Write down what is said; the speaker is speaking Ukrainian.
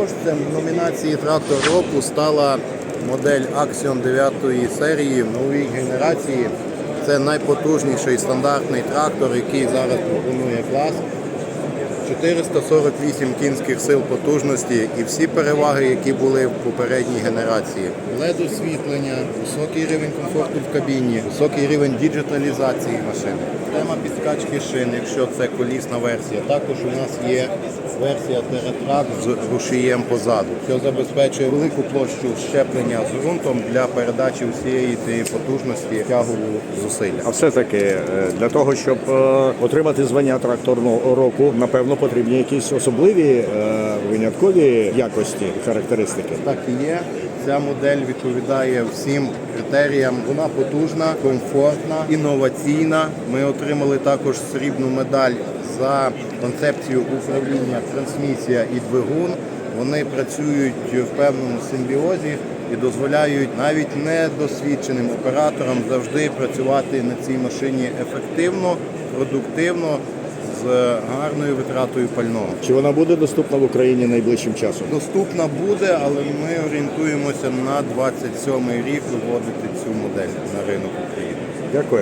Переможцем номінації Трактор року стала модель Axion 9 серії нової генерації. Це найпотужніший стандартний трактор, який зараз пропонує клас. 448 кінських сил потужності і всі переваги, які були в попередній генерації. led освітлення, високий рівень комфорту в кабіні, високий рівень діджиталізації машини. Тема підскачки шин, якщо це колісна версія. Також у нас є версія Теретрак з рушієм позаду, що забезпечує велику площу щеплення з ґрунтом для передачі всієї цієї потужності тягу зусилля. А все-таки е, для того, щоб е, отримати звання тракторного року, напевно, потрібні якісь особливі е, виняткові якості, характеристики. Так і є. Ця модель відповідає всім критеріям. Вона потужна, комфортна, інноваційна. Ми отримали також срібну медаль за концепцію управління трансмісія і двигун. Вони працюють в певному симбіозі і дозволяють навіть недосвідченим операторам завжди працювати на цій машині ефективно, продуктивно, з гарною витратою пального. Чи вона буде доступна в Україні найближчим часом? Доступна буде, але ми орієнтуємося на 27 рік виводити цю модель на ринок України. Дякую.